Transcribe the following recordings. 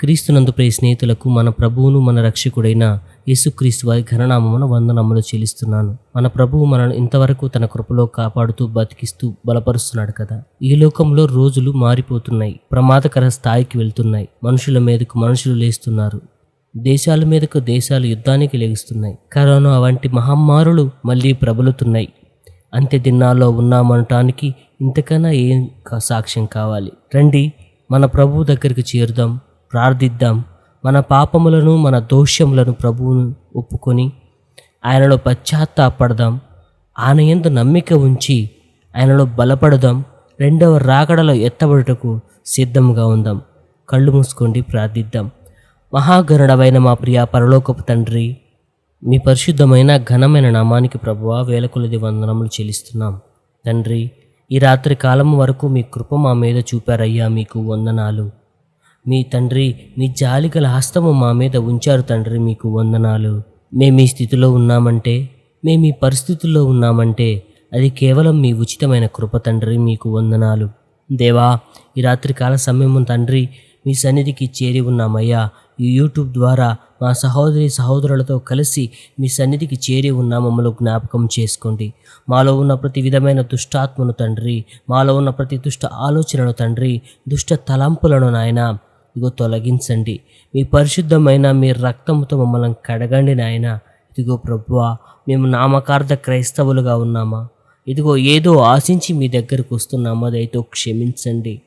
క్రీస్తునందు ప్రియ స్నేహితులకు మన ప్రభువును మన రక్షకుడైన యేసుక్రీస్తు వారి ఘననామమున వందనమ్మలు చెల్లిస్తున్నాను. మన ప్రభువు మనను ఇంతవరకు తన కృపలో కాపాడుతూ బతికిస్తూ బలపరుస్తున్నాడు కదా. ఈ లోకంలో రోజులు మారిపోతున్నాయి. ప్రమాదకర స్థాయికి వెళ్తున్నాయి. మనుషుల మీదకు మనుషులు లేస్తున్నారు. దేశాల మీదకు దేశాలు యుద్ధానికి లెగుస్తున్నాయి కరోనా వంటి మహమ్మారులు మళ్ళీ ప్రబలుతున్నాయి. అంత్య దినాల్లో ఉన్నామనటానికి ఇంతకన్నా ఏం సాక్ష్యం కావాలి? రండి మన ప్రభువు దగ్గరికి చేరుదాం. ప్రార్థిద్దాం. మన పాపములను మన దోషములను ప్రభువును ఒప్పుకొని ఆయనలో పశ్చాత్తాపడదాం. ఆయన ఎందు నమ్మిక ఉంచి ఆయనలో బలపడదాం. రెండవ రాకడలో ఎత్తబడుటకు సిద్ధంగా ఉందాం. కళ్ళు మూసుకోండి ప్రార్థిద్దాం. మహాగరుడవైన మా ప్రియ పరలోకపు తండ్రి మీ పరిశుద్ధమైన ఘనమైన నామానికి ప్రభువా వేలకొలది వందనములు చెల్లిస్తున్నాం. తండ్రి ఈ రాత్రి కాలం వరకు మీ కృప మా మీద చూపారయ్యా మీకు వందనాలు. మీ తండ్రి మీ జాలికల హస్తము మా మీద ఉంచారు తండ్రి మీకు వందనాలు. మేము ఈ స్థితిలో ఉన్నామంటే మేము ఈ పరిస్థితుల్లో ఉన్నామంటే అది కేవలం మీ ఉచితమైన కృప తండ్రి మీకు వందనాలు. దేవా ఈ రాత్రి కాల సమయం తండ్రి మీ సన్నిధికి చేరి ఉన్నామయ్యా. ఈ యూట్యూబ్ ద్వారా మా సహోదరి సహోదరులతో కలిసి మీ సన్నిధికి చేరి ఉన్న మమ్మల్ని జ్ఞాపకం చేసుకోండి. మాలో ఉన్న ప్రతి విధమైన దుష్టాత్మను తండ్రి మాలో ఉన్న ప్రతి దుష్ట ఆలోచనను తండ్రి దుష్ట తలంపులను నాయన ఇదిగో తొలగించండి. మీ పరిశుద్ధమైన మీ రక్తంతో మమ్మల్ని కడగండి నాయన. ఇదిగో ప్రభువా మేము నామకార్థ క్రైస్తవులుగా ఉన్నామా? ఇదిగో ఏదో ఆశించి మీ దగ్గరకు వస్తున్నామా? దయతో క్షమించండి.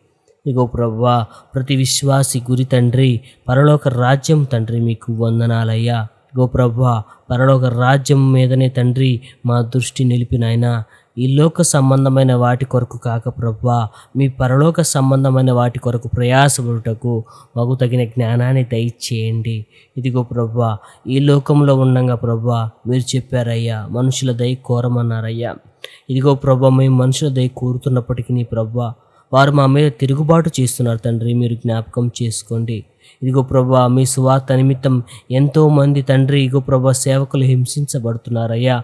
ఇగో ప్రవ్వా ప్రతి విశ్వాసి గురి తండ్రి పరలోక రాజ్యం తండ్రి మీకు వందనాలయ్యా. గో ప్రవ్వా పరలోక రాజ్యం మీదనే తండ్రి మా దృష్టి నిలిపినాయన ఈ లోక సంబంధమైన వాటి కొరకు కాక ప్రభా మీ పరలోక సంబంధమైన వాటి కొరకు ప్రయాసపడుటకు మాకు తగిన జ్ఞానాన్ని దయచేయండి. ఇదిగో ప్రభా ఈ లోకంలో ఉండంగా ప్రభా మీరు చెప్పారయ్యా మనుషుల దయ కోరమన్నారయ్యా. ఇదిగో ప్రభా మేము మనుషుల దయ కోరుతున్నప్పటికీ ప్రభా వారు మా మీద తిరుగుబాటు చేస్తున్నారు తండ్రి మీరు జ్ఞాపకం చేసుకోండి. ఇదిగో ప్రభా మీ సువార్త నిమిత్తం ఎంతోమంది తండ్రి ఇగో ప్రభా సేవకులు హింసించబడుతున్నారయ్యా.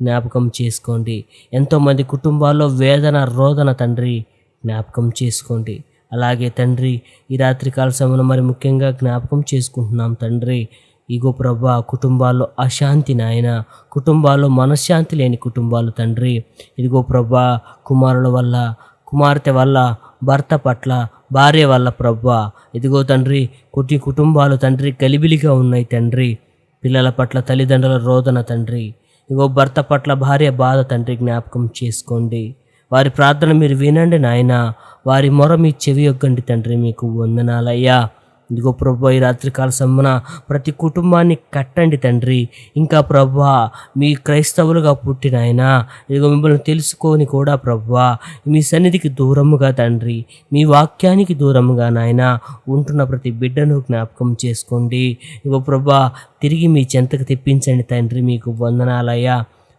జ్ఞాపకం చేసుకోండి. ఎంతోమంది కుటుంబాల్లో వేదన రోదన తండ్రి జ్ఞాపకం చేసుకోండి. అలాగే తండ్రి ఈ రాత్రికాల సమయంలో మరి ముఖ్యంగా జ్ఞాపకం చేసుకుంటున్నాం తండ్రి. ఇగో ప్రభా కుటుంబాల్లో అశాంతి నాయన. కుటుంబాల్లో మనశ్శాంతి లేని కుటుంబాలు తండ్రి. ఇదిగో ప్రభా కుమారుల వల్ల కుమార్తె వల్ల భర్త పట్ల భార్య వల్ల ప్రభా. ఇదిగో తండ్రి కుటి కుటుంబాలు తండ్రి గలిబిలిగా ఉన్నాయి తండ్రి. పిల్లల పట్ల తల్లిదండ్రుల రోదన తండ్రి. ఇగో భర్త పట్ల భార్య బాధ తండ్రి జ్ఞాపకం చేసుకోండి. వారి ప్రార్థన మీరు వినండి నాయన. వారి మొర మీ చెవి యొగ్గండి తండ్రి మీకు వందనాలయ్యా. ఇదిగో ప్రభు ఈ రాత్రికాల సమ్మన ప్రతి కుటుంబాన్ని కట్టండి తండ్రి. ఇంకా ప్రభా మీ క్రైస్తవులుగా పుట్టిన ఆయన ఇదిగో మిమ్మల్ని తెలుసుకొని కూడా ప్రభా మీ సన్నిధికి దూరముగా తండ్రి మీ వాక్యానికి దూరముగా నాయన ఉంటున్న ప్రతి బిడ్డను జ్ఞాపకం చేసుకోండి. ఇగో ప్రభా తిరిగి మీ చెంతకు తెప్పించండి తండ్రి మీకు వందనాలయ్యా.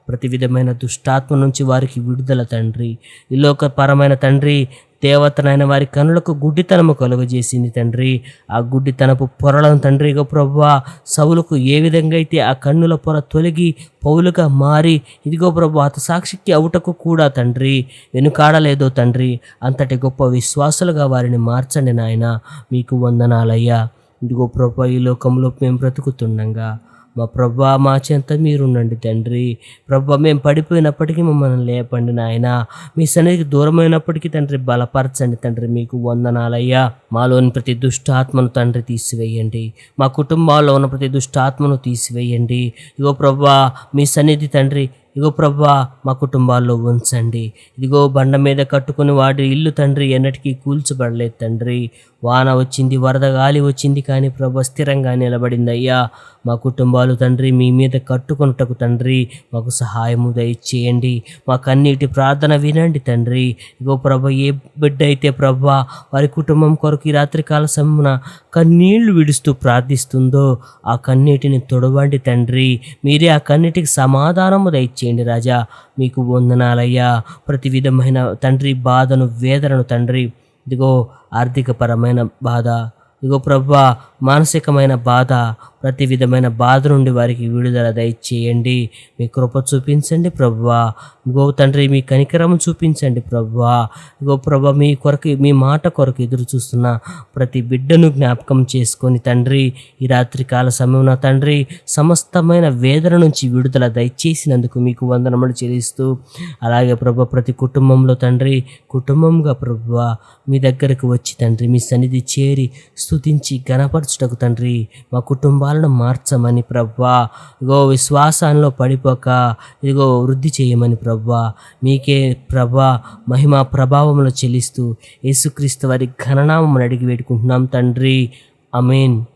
ప్రతి విధమైన దుష్టాత్మ నుంచి వారికి విడుదల తండ్రి. ఈ లోకపరమైన తండ్రి దేవతనైన వారి కనులకు గుడ్డితనము కలుగజేసింది తండ్రి. ఆ గుడ్డితనపు పొరలను తండ్రి ఇగో ప్రభువా సవులకు ఏ విధంగా అయితే ఆ కన్నుల పొర తొలగి పౌలుగా మారి ఇదిగో ప్రభు అత సాక్షికి అవుటకు కూడా తండ్రి. వెనుకాడలేదో తండ్రి అంతటి గొప్ప విశ్వాసులుగా వారిని మార్చండి నాయన. మీకు వందనాలయ్యా. ఇదిగో ప్రభు ఈ లోకంలో మేము బ్రతుకుతుండగా మా ప్రభా మా చెంత మీరుండండి తండ్రి. ప్రభా మేము పడిపోయినప్పటికీ మమ్మల్ని లేపండి నాయన. మీ సన్నిధికి దూరమైనప్పటికీ తండ్రి బలపరచండి తండ్రి. మీకు వందనాలయ్యా. మాలోని ప్రతి దుష్టాత్మను తండ్రి తీసివేయండి. మా కుటుంబాల్లో ఉన్న ప్రతి దుష్టాత్మను తీసివేయండి. ఇగో ప్రభా మీ సన్నిధి తండ్రి ఇగో ప్రభా మా కుటుంబాల్లో ఉంచండి. ఇదిగో బండ మీద కట్టుకుని వాడి ఇల్లు తండ్రి ఎన్నటికీ కూల్చబడలేదు తండ్రి. వాన వచ్చింది వరద గాలి వచ్చింది కానీ ప్రభా స్థిరంగా నిలబడింది అయ్యా మా కుటుంబాలు తండ్రి మీ మీద కట్టుకున్నటకు తండ్రి మాకు సహాయము దయచేయండి. మా కన్నీటి ప్రార్థన వినండి తండ్రి. ఇగో ప్రభ ఏ బిడ్డ అయితే ప్రభా వారి కుటుంబం కొరకు ఈ రాత్రికాల సమున కన్నీళ్ళు విడుస్తూ ప్రార్థిస్తుందో ఆ కన్నీటిని తొడవండి తండ్రి. మీరే ఆ కన్నీటికి సమాధానము దయచేయండి. రాజా. మీకు వందనాలయ్యా. ప్రతి విధమైన తండ్రి బాధను వేదనను తండ్రి. ఇదిగో ఆర్థికపరమైన బాధ. ఇదిగో ప్రభా మానసికమైన బాధ ప్రతి విధమైన బాధ నుండి వారికి విడుదల దయచేయండి. మీ కృప చూపించండి ప్రభువా. గో తండ్రి మీ కనికరం చూపించండి ప్రభువా. గో ప్రభ మీ కొరకు మీ మాట కొరకు ఎదురు చూస్తున్న ప్రతి బిడ్డను జ్ఞాపకం చేసుకొని తండ్రి ఈ రాత్రి కాల సమయం తండ్రి సమస్తమైన వేదన నుంచి విడుదల దయచేసినందుకు మీకు వందనములు చెల్లిస్తూ అలాగే ప్రభ ప్రతి కుటుంబంలో తండ్రి కుటుంబంగా ప్రభువా మీ దగ్గరకు వచ్చి తండ్రి మీ సన్నిధి చేరి స్థుతించి స్తుతించి గణపరచుటకు తండ్రి మా కుటుంబాలను మార్చమని ప్రవ్వా. ఇగో విశ్వాసంలో పడిపోక ఇదిగో వృద్ధి చేయమని ప్రవ్వా. మీకే ప్రభా మహిమ ప్రభావంలో చెల్లిస్తూ యేసుక్రీస్తు వారి ఘననామం అడిగి వేడుకుంటున్నాం తండ్రి. అమీన్